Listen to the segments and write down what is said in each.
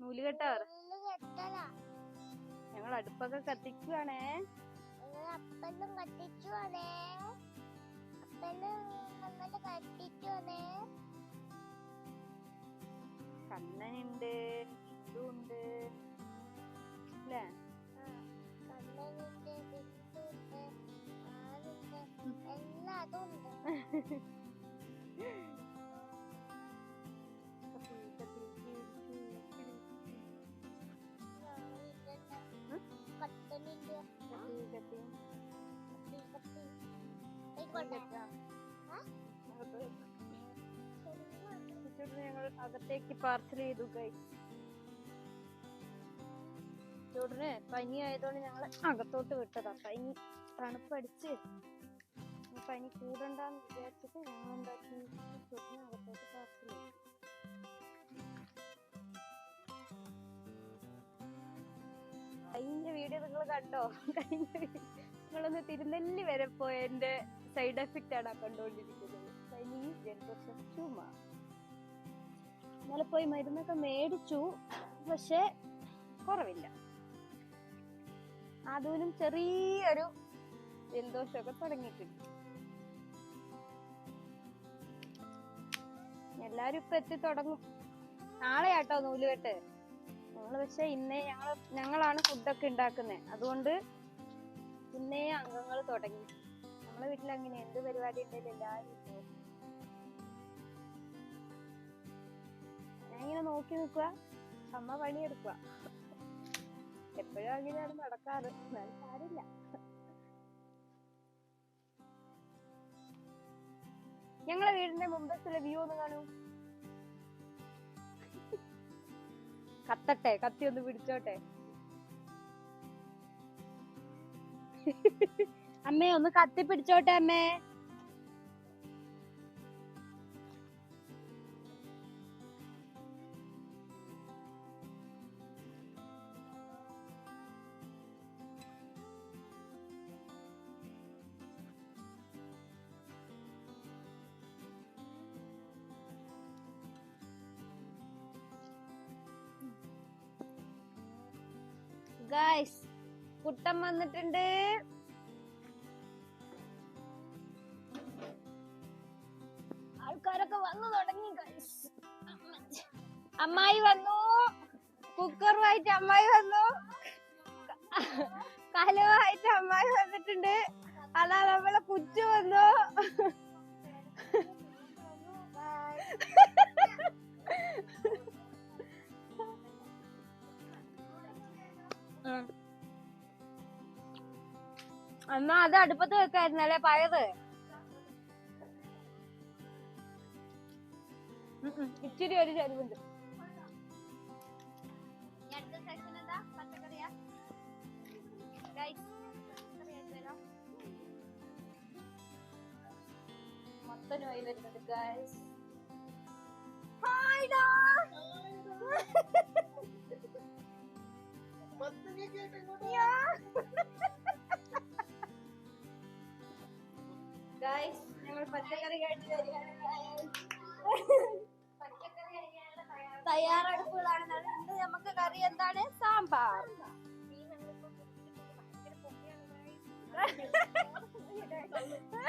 നൂൽ കെട്ടാറ് ഞങ്ങൾ അടുപ്പൊക്കെ കത്തിക്കുവാണേ. വന്നേ അപ്പെല്ലാം നമ്മൾ കത്തിച്ചു വന്നേ കണ്ണനുണ്ട് ഉണ്ട് അല്ലേ? കണ്ണനുണ്ട് ബിന്ദുണ്ട് ആരുണ്ട് ഞങ്ങൾ അകത്തേക്ക് പാർസൽ ചെയ്തു ചൂടിന് പനി ആയതുകൊണ്ട് ഞങ്ങൾ അകത്തോട്ട് വിട്ടതാ. പനി തണുപ്പടിച്ച് പനി കൂടണ്ടെന്ന് വിചാരിച്ചിട്ട് ഞങ്ങൾ എന്താക്കി? ചൂടിന് അകത്തോട്ട് പാർസൽ ചെയ്തു. കഴിഞ്ഞ വീഡിയോ നിങ്ങൾ കണ്ടോ? കഴിഞ്ഞ വീഡിയോ നിങ്ങളൊന്ന് തിരുനെല്ലി വരെ പോയതിന്റെ സൈഡ് എഫക്റ്റ് ആണ് കണ്ടുകൊണ്ടിരിക്കുന്നത്. ചുമ ഇന്നലെ പോയി മരുന്നൊക്കെ മേടിച്ചു പക്ഷെ കുറവില്ല. അതുവിനും ചെറിയൊരു ജലദോഷമൊക്കെ തുടങ്ങിയിട്ടുണ്ട്. എല്ലാരും ഇപ്പൊ എത്തി തുടങ്ങും. നാളെ ആട്ടോ നൂലുകെട്ട് ഞങ്ങൾ പക്ഷെ ഇന്നേ ഞങ്ങൾ ഞങ്ങളാണ് ഫുഡൊക്കെ ഉണ്ടാക്കുന്നത് അതുകൊണ്ട് ഇന്നേ അംഗങ്ങൾ തുടങ്ങി. നമ്മളെ വീട്ടിൽ അങ്ങനെ എന്ത് പരിപാടി ഉണ്ടെങ്കിലും എല്ലാവരും ഞാൻ ഇങ്ങനെ നോക്കി നിൽക്കുക അമ്മ പണിയെടുക്കുക. എപ്പോഴും അങ്ങനെയാണ് നടക്കാറ്. എന്നാലും സാരില്ല ഞങ്ങളെ വീടിന്റെ മുമ്പത്തിലെ വ്യൂ ഒന്ന് കാണൂ. കത്തട്ടെ കത്തി ഒന്ന് പിടിച്ചോട്ടെ. അമ്മേ ഒന്ന് കത്തി പിടിച്ചോട്ടെ അമ്മേ. ഗായ്സ് കുട്ടൻ വന്നിട്ടുണ്ട്. ആൾക്കാരൊക്കെ വന്നു തുടങ്ങി അമ്മായി വന്നു. കുക്കറുമായിട്ട് അമ്മായി വന്നു. കലവുമായിട്ട് അമ്മായി വന്നിട്ടുണ്ട്. അതാ നമ്മളെ കുച്ചു വന്നു. എന്നാ അത് അടുപ്പത്ത് വെക്കായിരുന്നല്ലേ ഉം. ഇച്ചിരി ഒരു ചരിവുണ്ട്. മൊത്തം ഓയിൽ വരുന്നുണ്ട് ഗൈസ് ഹായ് ഡാ ഗൈസ് ഞങ്ങൾ പച്ചക്കറി. തയ്യാറെടുപ്പുകളാണ്. ഇന്ന് നമുക്ക് കറി എന്താണ്? സാമ്പാർ. ആ,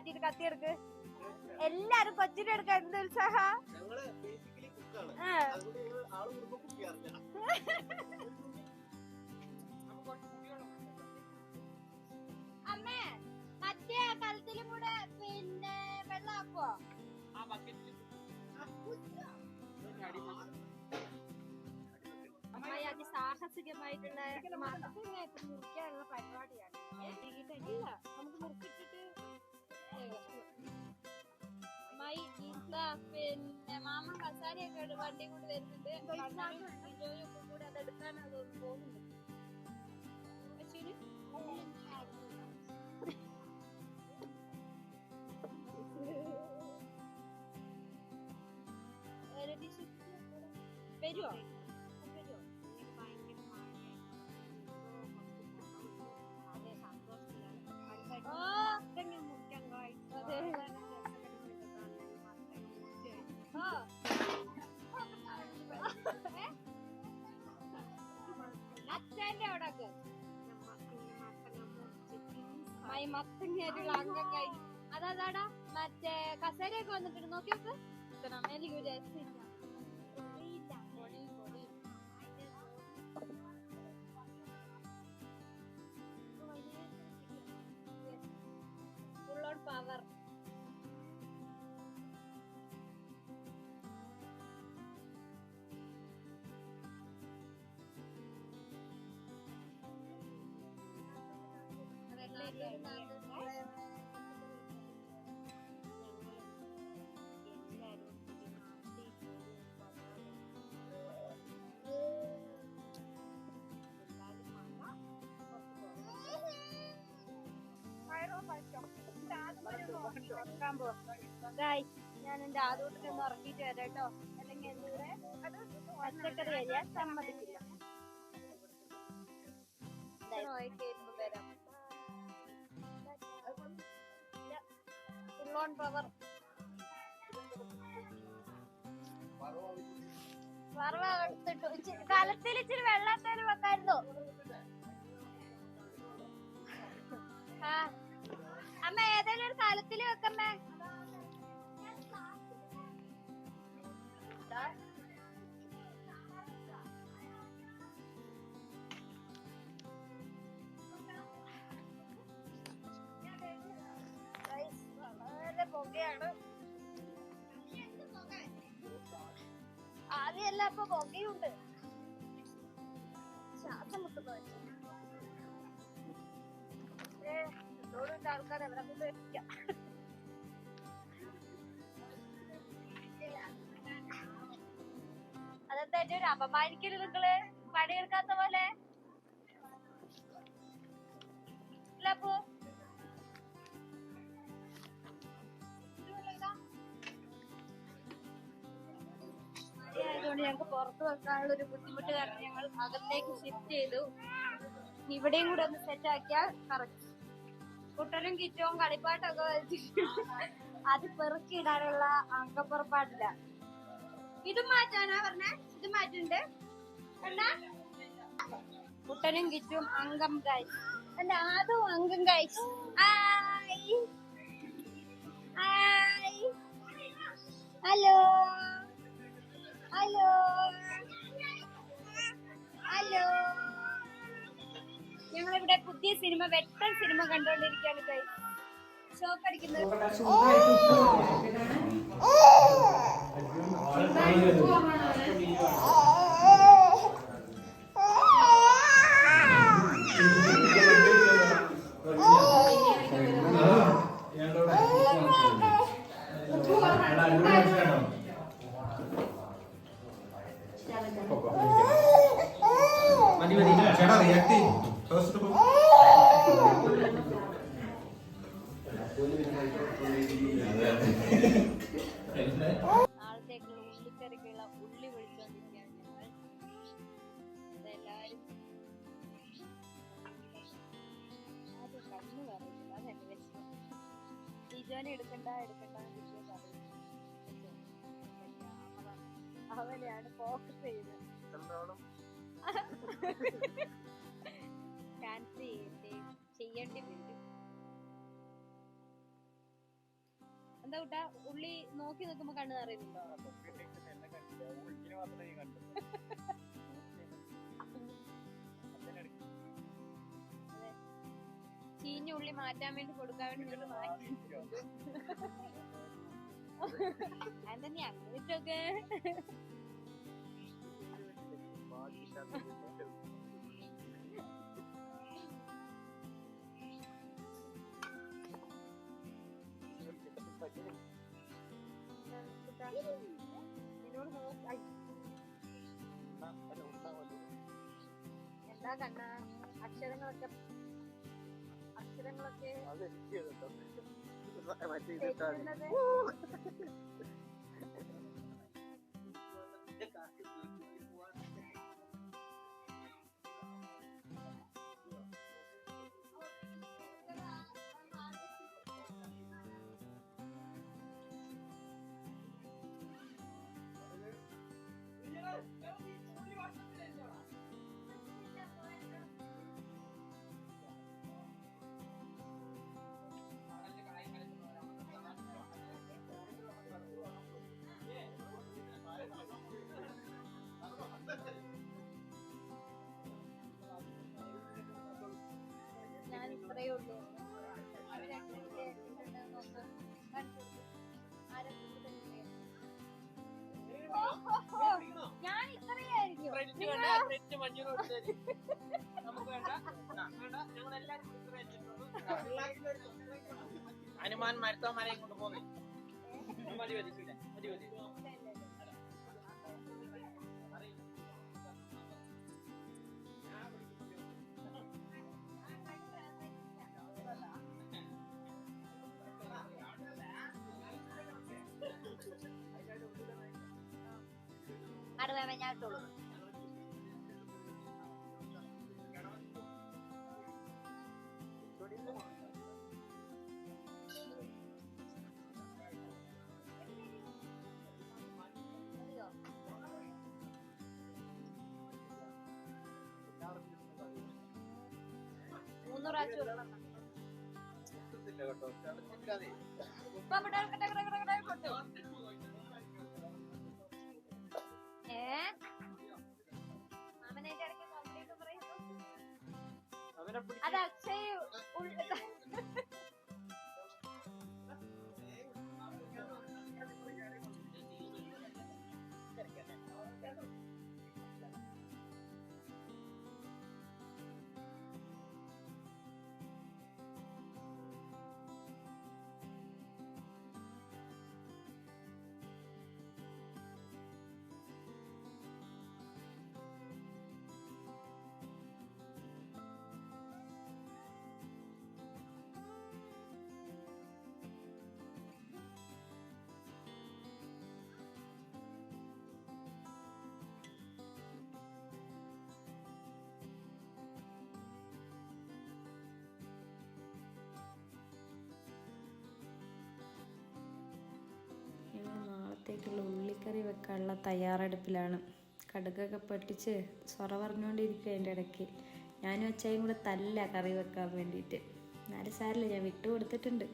കൊച്ചിനെ കത്തി എടുക്ക്. എല്ലാരും കൊച്ചിനെ എടുക്ക എന്ത് ഉത്സാഹ? അമ്മേ മറ്റേ കലത്തിലും കൂടെ പിന്നെ വെള്ളമാക്കോ അമ്മായി അതിസാഹസികമായിട്ടുള്ള പരിപാടിയാണ്. നമുക്ക് മുറിച്ചിട്ടിട്ട് මයි ඉස්ලා පෙන් මාම කසාරයකට වඩෙකුට වෙන්නට ජෝයකුට අදටන Very difficult. Very hard. മൈ മത്തങ്ങേറ്റുള്ള അംഗങ്ങൾ അതാടാ. മറ്റേ കസേരയൊക്കെ വന്നിട്ടുണ്ട്. നോക്കിയപ്പോ നോക്ക് എനിക്ക് ഒരു ഉറക്കാൻ പോവാം. ഗായ് ഞാൻ എന്റെ ആദ്യത്തിൽ ഒന്ന് ഉറക്കിയിട്ട് വരാം കേട്ടോ. അല്ലെങ്കിൽ എന്റെ കൂടെ പച്ചക്കറി വരിക സമ്മതിക്കില്ല. വരാം ഫുൾ പവർ വറവ എടുത്തിട്ടു കലത്തിൽ ഇച്ചിരി വെള്ളം വെക്കായിരുന്നു ദാ. Guys, വളരെ പുകയാണ്. ഇപ്പൊ പുകയുണ്ട്. ശ്വാസം ആൾക്കാർ എവിടെ കൊണ്ട് വെക്കാം അതെന്താ എന്റെ ഒരു അപമാനിക്കൽ നിങ്ങൾ? പണിയെടുക്കാത്ത പോലെ? ഇല്ല അപ്പോ ആയതുകൊണ്ട് ഞങ്ങൾക്ക് പുറത്ത് വെക്കാനുള്ള ഒരു ബുദ്ധിമുട്ട് കാരണം ഞങ്ങൾ അകത്തേക്ക് ഷിഫ്റ്റ് ചെയ്തു. ഇവിടെയും കൂടെ ഒന്ന് സെറ്റ് ആക്കിയാൽ കറക്റ്റ് കുട്ടനും കിറ്റവും കളിപ്പാട്ടൊക്കെ വെച്ചിട്ട് അത് പെറുക്കിയിടാനുള്ള അംഗപ്പുറപ്പാടില്ല. ഇതും മാറ്റാനാ പറഞ്ഞേ? ഇത് മാറ്റുണ്ട് എന്നാ കുട്ടനും കിറ്റും അംഗം ഗൈസ് അല്ല അതും അംഗം ഗൈസ് ഹലോ. ഹലോ. ഹലോ. ഞങ്ങളിവിടെ പുതിയ സിനിമ വെട്ടൻ സിനിമ കണ്ടോണ്ടിരിക്കാണ് ഗൈസ്. ഷോക്ക് അടിക്കുന്നത്. anymore. അവനെയാണ് ഫോക്കസ് ചെയ്യേണ്ടി എന്താ കൂട്ടാ ഉള്ളി നോക്കി നിൽക്കുമ്പോ കണ്ണു നിറയുന്നുണ്ടോ? ഉള്ളി മാറ്റാൻ വേണ്ടി കൊടുക്കാൻ വേണ്ടി മാറ്റി അതെന്നെ അങ്ങനെയൊക്കെ എന്താ കണ്ണ? അക്ഷരങ്ങളൊക്കെ അക്ഷരങ്ങളൊക്കെ ആ, വേണ്ട. ഞങ്ങൾ എല്ലാവരും ഇത്ര വെച്ചിട്ടുള്ളൂ. ഹനുമാൻ മരത്തോ മലയും കൊണ്ട് പോകുന്നേ മതി മതി. മതി മതി. അത് വേണം ഞാൻ ഇട്ടോളൂ മൂന്ന് പ്രാവശ്യം ഇടണം. ഇല്ല കേട്ടോ അത് അക്ഷയ് നാളത്തേക്കുള്ള ഉള്ളിക്കറി വെക്കാനുള്ള തയ്യാറെടുപ്പിലാണ്. കടുകൊക്കെ പൊട്ടിച്ച് സൊറ പറഞ്ഞുകൊണ്ടിരിക്കുക അതിന്റെ ഇടയ്ക്ക്. ഞാനും അച്ചായും കൂടെ തല്ല കറി വെക്കാൻ വേണ്ടിയിട്ട്. എന്നാലും സാരില്ല ഞാൻ വിട്ടു കൊടുത്തിട്ടുണ്ട്.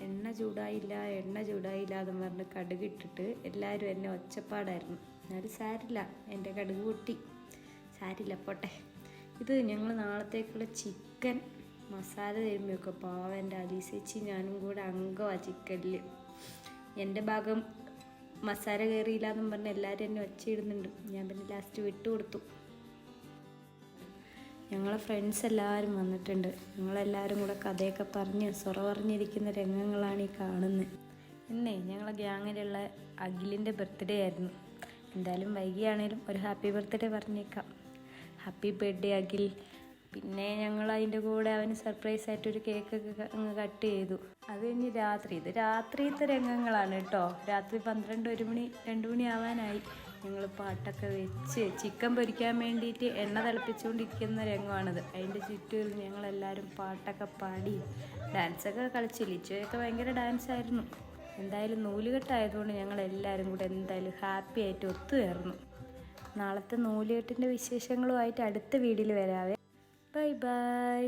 എണ്ണ ചൂടായില്ല എണ്ണ ചൂടായില്ല എന്ന് പറഞ്ഞ് കടുക് ഇട്ടിട്ട് എല്ലാവരും എന്നെ ഒച്ചപ്പാടായിരുന്നു. എന്നാലും സാരില്ല എന്റെ കടുക് പൊട്ടി. സാരില്ല പോട്ടെ. ഇത് ഞങ്ങൾ നാളത്തേക്കുള്ള ചിക്കൻ. മസാല തരുമ്പോഴൊക്കെ പാവ എന്റെ ഞാനും കൂടെ അംഗമാണ് ചിക്കനിൽ എന്റെ ഭാഗം മസാല കയറിയില്ല എന്നും പറഞ്ഞ് എല്ലാവരും എന്നെ ഒച്ചയിടുന്നുണ്ട്. ഞാൻ പിന്നെ ലാസ്റ്റ് വിട്ടു കൊടുത്തു. ഞങ്ങളെ ഫ്രണ്ട്സ് എല്ലാവരും വന്നിട്ടുണ്ട്. ഞങ്ങളെല്ലാവരും കൂടെ കഥയൊക്കെ പറഞ്ഞ് സൊറ പറഞ്ഞിരിക്കുന്ന രംഗങ്ങളാണ് ഈ കാണുന്നത് ഇന്നേ ഞങ്ങളെ ഗ്യാങ്ങിലുള്ള അഖിലിന്റെ ബർത്ത്ഡേ ആയിരുന്നു. എന്തായാലും വൈകിയാണേലും ഒരു ഹാപ്പി ബർത്ത്ഡേ പറഞ്ഞേക്കാം. Happy birthday Akhil. പിന്നെ ഞങ്ങൾ അതിന്റെ കൂടെ അവന് സർപ്രൈസ് ആയിട്ട് ഒരു കേക്കൊക്കെ അങ്ങ് കട്ട് ചെയ്തു. അത് കഴിഞ്ഞ് രാത്രി. ഇത് രാത്രിയിലത്തെ രംഗങ്ങളാണ് കേട്ടോ രാത്രി പന്ത്രണ്ട് ഒരു മണി രണ്ട് മണി ആവാനായി. ഞങ്ങൾ പാട്ടൊക്കെ വെച്ച് ചിക്കൻ പൊരിക്കാൻ വേണ്ടിയിട്ട് എണ്ണ തിളപ്പിച്ചുകൊണ്ടിരിക്കുന്ന രംഗമാണിത്. അതിന്റെ ചുറ്റും ഞങ്ങളെല്ലാവരും പാട്ടൊക്കെ പാടി ഡാൻസൊക്കെ കളിച്ചു. ലിച്ചോയൊക്കെ ഭയങ്കര ഡാൻസ് ആയിരുന്നു. എന്തായാലും നൂലുകെട്ടായതുകൊണ്ട് ഞങ്ങൾ എല്ലാവരും കൂടെ എന്തായാലും ഹാപ്പി ആയിട്ട് ഒത്തുചേർന്നു. നാളത്തെ നൂലുകെട്ടിന്റെ വിശേഷങ്ങളുമായിട്ട് അടുത്ത വീഡിയോയിൽ വരാവേ. Bye bye